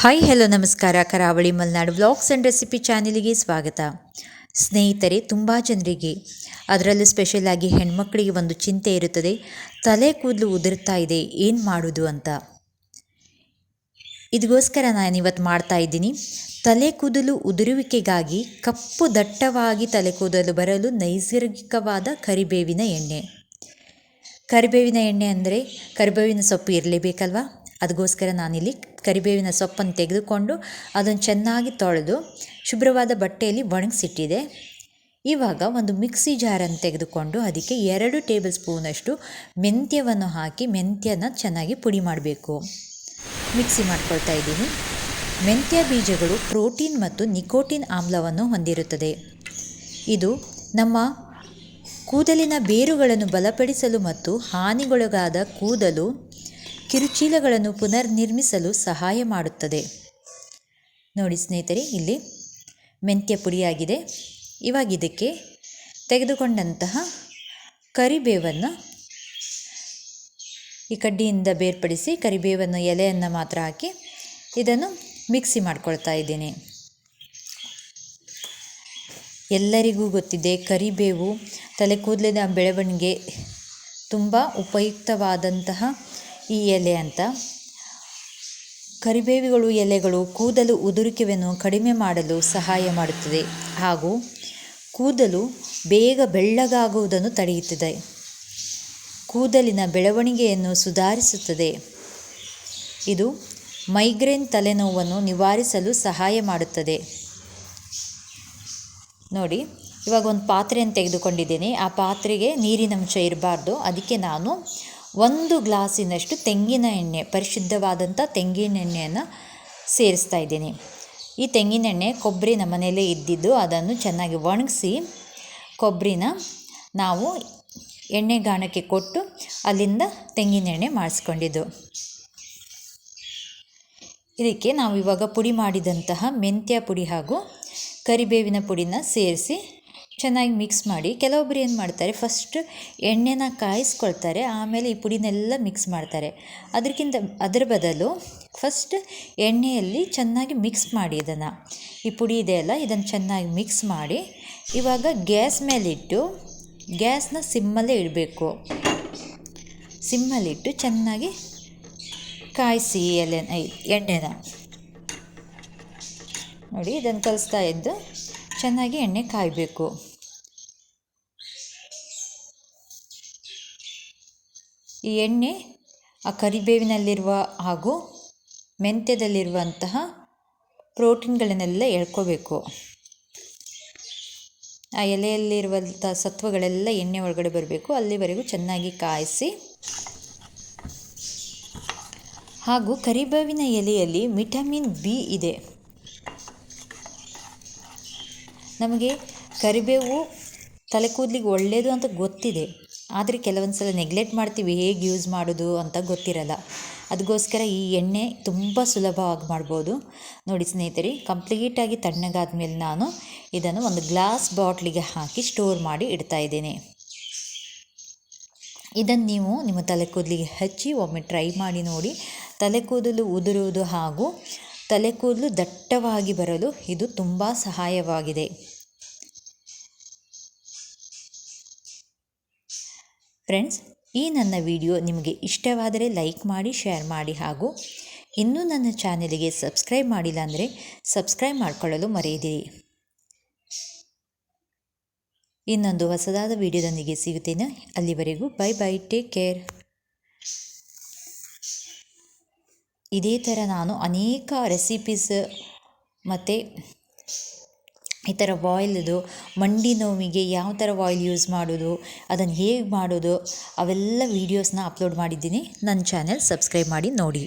Hi hello ನಮಸ್ಕಾರ. Karavali Malenadu vlogs and recipe ಚಾನೆಲಿಗೆ ಸ್ವಾಗತ. ಸ್ನೇಹಿತರೆ, ತುಂಬ ಜನರಿಗೆ ಅದರಲ್ಲೂ ಸ್ಪೆಷಲಾಗಿ ಹೆಣ್ಮಕ್ಳಿಗೆ ಒಂದು ಚಿಂತೆ ಇರುತ್ತದೆ. ತಲೆ ಕೂದಲು ಉದುರ್ತಾ ಇದೆ. ಏನು ಮಾಡೋದು ಅಂತ. ಇದಕ್ಕೋಸ್ಕರ ನಾನು ಇವತ್ತು ಮಾಡ್ತಾ ಇದ್ದೀನಿ. ತಲೆ ಕೂದಲು ಉದುರುವಿಕೆಗಾಗಿ ಕಪ್ಪು ದಟ್ಟವಾಗಿ ತಲೆ ಕೂದಲು ಬರಲು ನೈಸರ್ಗಿಕವಾದ ಕರಿಬೇವಿನ ಎಣ್ಣೆ. ಕರಿಬೇವಿನ ಎಣ್ಣೆ ಅಂದರೆ ಕರಿಬೇವಿನ ಸೊಪ್ಪು ಇರಲೇಬೇಕಲ್ವಾ ಅದಕ್ಕೋಸ್ಕರ ನಾನಿಲ್ಲಿ ಕರಿಬೇವಿನ ಸೊಪ್ಪನ್ನು ತೆಗೆದುಕೊಂಡು ಅದನ್ನು ಚೆನ್ನಾಗಿ ತೊಳೆದು ಶುಭ್ರವಾದ ಬಟ್ಟೆಯಲ್ಲಿ ಒಣಗಿಸಿಟ್ಟಿದೆ. ಇವಾಗ ಒಂದು ಮಿಕ್ಸಿ ಜಾರನ್ನು ತೆಗೆದುಕೊಂಡು ಅದಕ್ಕೆ ಎರಡು ಟೇಬಲ್ ಸ್ಪೂನಷ್ಟು ಮೆಂತ್ಯವನ್ನು ಹಾಕಿ ಮೆಂತ್ಯನ ಚೆನ್ನಾಗಿ ಪುಡಿ ಮಾಡಬೇಕು. ಮಿಕ್ಸಿ ಮಾಡ್ಕೊಳ್ತಾ ಇದ್ದೀನಿ. ಮೆಂತ್ಯ ಬೀಜಗಳು ಪ್ರೋಟೀನ್ ಮತ್ತು ನಿಕೋಟಿನ್ ಆಮ್ಲವನ್ನು ಹೊಂದಿರುತ್ತದೆ. ಇದು ನಮ್ಮ ಕೂದಲಿನ ಬೇರುಗಳನ್ನು ಬಲಪಡಿಸಲು ಮತ್ತು ಹಾನಿಗೊಳಗಾದ ಕೂದಲು ಕಿರುಚೀಲಗಳನ್ನು ಪುನರ್ನಿರ್ಮಿಸಲು ಸಹಾಯ ಮಾಡುತ್ತದೆ. ನೋಡಿ ಸ್ನೇಹಿತರೆ, ಇಲ್ಲಿ ಮೆಂತ್ಯ ಪುಡಿಯಾಗಿದೆ. ಇವಾಗ ಇದಕ್ಕೆ ತೆಗೆದುಕೊಂಡಂತಹ ಕರಿಬೇವನ್ನು ಈ ಕಡ್ಡಿಯಿಂದ ಬೇರ್ಪಡಿಸಿ ಕರಿಬೇವನ್ನು ಎಲೆಯನ್ನು ಮಾತ್ರ ಹಾಕಿ ಇದನ್ನು ಮಿಕ್ಸಿ ಮಾಡ್ಕೊಳ್ತಾ ಇದ್ದೀನಿ. ಎಲ್ಲರಿಗೂ ಗೊತ್ತಿದೆ, ಕರಿಬೇವು ತಲೆ ಕೂದಲಿನ ಬೆಳವಣಿಗೆ ತುಂಬ ಉಪಯುಕ್ತವಾದಂತಹ ಈ ಎಲೆ ಅಂತ. ಕರಿಬೇವುಗಳು, ಎಲೆಗಳು ಕೂದಲು ಉದುರುವಿಕೆಯನ್ನು ಕಡಿಮೆ ಮಾಡಲು ಸಹಾಯ ಮಾಡುತ್ತದೆ ಹಾಗೂ ಕೂದಲು ಬೇಗ ಬೆಳ್ಳಗಾಗುವುದನ್ನು ತಡೆಯುತ್ತದೆ. ಕೂದಲಿನ ಬೆಳವಣಿಗೆಯನ್ನು ಸುಧಾರಿಸುತ್ತದೆ. ಇದು ಮೈಗ್ರೇನ್ ತಲೆನೋವನ್ನು ನಿವಾರಿಸಲು ಸಹಾಯ ಮಾಡುತ್ತದೆ. ನೋಡಿ, ಇವಾಗ ಒಂದು ಪಾತ್ರೆಯನ್ನು ತೆಗೆದುಕೊಂಡಿದ್ದೀನಿ. ಆ ಪಾತ್ರೆಗೆ ನೀರಿನಂಶ ಇರಬಾರ್ದು. ಅದಕ್ಕೆ ನಾನು ಒಂದು ಗ್ಲಾಸಿನಷ್ಟು ತೆಂಗಿನ ಎಣ್ಣೆ, ಪರಿಶುದ್ಧವಾದಂಥ ತೆಂಗಿನ ಎಣ್ಣೆಯನ್ನು ಸೇರಿಸ್ತಾ ಇದ್ದೀನಿ. ಈ ತೆಂಗಿನ ಎಣ್ಣೆ ಕೊಬ್ಬರಿ ನಮ್ಮ ಮನೆಯಲ್ಲೇ ಇದ್ದಿದ್ದು, ಅದನ್ನು ಚೆನ್ನಾಗಿ ಒಣಗಿಸಿ ಕೊಬ್ಬರಿನ ನಾವು ಎಣ್ಣೆ ಗಾಣಕ್ಕೆ ಕೊಟ್ಟು ಅಲ್ಲಿಂದ ತೆಂಗಿನ ಎಣ್ಣೆ ಮಾಡಿಸ್ಕೊಂಡಿದ್ದು. ಇದಕ್ಕೆ ನಾವು ಇವಾಗ ಪುಡಿ ಮಾಡಿದಂತಹ ಮೆಂತ್ಯ ಪುಡಿ ಹಾಗೂ ಕರಿಬೇವಿನ ಪುಡಿನ ಸೇರಿಸಿ ಚೆನ್ನಾಗಿ ಮಿಕ್ಸ್ ಮಾಡಿ. ಕೆಲವೊಬ್ಬರು ಏನು ಮಾಡ್ತಾರೆ ಫಸ್ಟ್ ಎಣ್ಣೆನ ಕಾಯಿಸ್ಕೊಳ್ತಾರೆ, ಆಮೇಲೆ ಈ ಪುಡಿನೆಲ್ಲ ಮಿಕ್ಸ್ ಮಾಡ್ತಾರೆ. ಅದಕ್ಕಿಂತ ಅದರ ಬದಲು ಫಸ್ಟ್ ಎಣ್ಣೆಯಲ್ಲಿ ಚೆನ್ನಾಗಿ ಮಿಕ್ಸ್ ಮಾಡಿ ಇದನ್ನು. ಈ ಪುಡಿ ಇದೆ ಅಲ್ಲ, ಇದನ್ನು ಚೆನ್ನಾಗಿ ಮಿಕ್ಸ್ ಮಾಡಿ. ಇವಾಗ ಗ್ಯಾಸ್ ಮೇಲಿಟ್ಟು, ಗ್ಯಾಸ್ನ ಸಿಮ್ಮಲ್ಲೇ ಇಡಬೇಕು. ಸಿಮ್ಮಲ್ಲಿಟ್ಟು ಚೆನ್ನಾಗಿ ಕಾಯಿಸಿ ಎಲೆ, ಎಣ್ಣೆನ. ನೋಡಿ, ಇದನ್ನು ಕಲಿಸ್ತಾ ಇದ್ದು ಚೆನ್ನಾಗಿ ಎಣ್ಣೆ ಕಾಯಬೇಕು. ಈ ಎಣ್ಣೆ ಆ ಕರಿಬೇವಿನಲ್ಲಿರುವ ಹಾಗೂ ಮೆಂತ್ಯದಲ್ಲಿರುವಂತಹ ಪ್ರೋಟೀನ್ಗಳನ್ನೆಲ್ಲ ಎಳ್ಕೋಬೇಕು. ಆ ಎಲೆಯಲ್ಲಿರುವಂಥ ಸತ್ವಗಳೆಲ್ಲ ಎಣ್ಣೆ ಒಳಗಡೆ ಬರಬೇಕು. ಅಲ್ಲಿವರೆಗೂ ಚೆನ್ನಾಗಿ ಕಾಯಿಸಿ. ಹಾಗೂ ಕರಿಬೇವಿನ ಎಲೆಯಲ್ಲಿ ವಿಟಮಿನ್ ಬಿ ಇದೆ. ನಮಗೆ ಕರಿಬೇವು ತಲೆ ಕೂದಲಿಗೆ ಒಳ್ಳೆಯದು ಅಂತ ಗೊತ್ತಿದೆ. ಆದರೆ ಕೆಲವೊಂದು ಸಲ ನೆಗ್ಲೆಕ್ಟ್ ಮಾಡ್ತೀವಿ, ಹೇಗೆ ಯೂಸ್ ಮಾಡೋದು ಅಂತ ಗೊತ್ತಿರಲ್ಲ. ಅದಕ್ಕೋಸ್ಕರ ಈ ಎಣ್ಣೆ ತುಂಬ ಸುಲಭವಾಗಿ ಮಾಡ್ಬೋದು. ನೋಡಿ ಸ್ನೇಹಿತರೆ ಕಂಪ್ಲೀಟಾಗಿ ತಣ್ಣಗಾದ ಮೇಲೆ ನಾನು ಇದನ್ನು ಒಂದು ಗ್ಲಾಸ್ ಬಾಟ್ಲಿಗೆ ಹಾಕಿ ಸ್ಟೋರ್ ಮಾಡಿ ಇಡ್ತಾ ಇದ್ದೇನೆ. ಇದನ್ನು ನೀವು ನಿಮ್ಮ ತಲೆ ಕೂದಲಿಗೆ ಹಚ್ಚಿ ಒಮ್ಮೆ ಟ್ರೈ ಮಾಡಿ ನೋಡಿ. ತಲೆ ಕೂದಲು ಉದುರುವುದು ಹಾಗೂ ತಲೆ ಕೂದಲು ದಟ್ಟವಾಗಿ ಬರಲು ಇದು ತುಂಬ ಸಹಾಯವಾಗಿದೆ. ಫ್ರೆಂಡ್ಸ್ ಈ ನನ್ನ ವಿಡಿಯೋ ನಿಮಗೆ ಇಷ್ಟವಾದರೆ ಲೈಕ್ ಮಾಡಿ, ಶೇರ್ ಮಾಡಿ ಹಾಗೂ ಇನ್ನೂ ನನ್ನ ಚಾನೆಲಿಗೆ ಸಬ್ಸ್ಕ್ರೈಬ್ ಮಾಡಿಲ್ಲ ಅಂದರೆ ಸಬ್ಸ್ಕ್ರೈಬ್ ಮಾಡಿಕೊಳ್ಳಲು ಮರೆಯದಿರಿ. ಇನ್ನೊಂದು ಹೊಸದಾದ ವಿಡಿಯೋದೊಂದಿಗೆ ಸಿಗುತ್ತೇನೆ. ಅಲ್ಲಿವರೆಗೂ ಬೈ ಬೈ ಟೇಕ್ ಕೇರ್ ಇದೇ ಥರ ನಾನು ಅನೇಕ ರೆಸಿಪೀಸ್ ಮತ್ತು ಈ ಥರ ವಾಯ್ಲ್ದು ಮಂಡಿ ನೋವಿಗೆ ಯಾವ ಥರ ವಾಯ್ಲ್ ಯೂಸ್ ಮಾಡೋದು, ಅದನ್ನು ಹೇಗೆ ಮಾಡೋದು, ಅವೆಲ್ಲ ವೀಡಿಯೋಸ್ನ ಅಪ್ಲೋಡ್ ಮಾಡಿದ್ದೀನಿ. ನನ್ನ ಚಾನೆಲ್ ಸಬ್ಸ್ಕ್ರೈಬ್ ಮಾಡಿ ನೋಡಿ.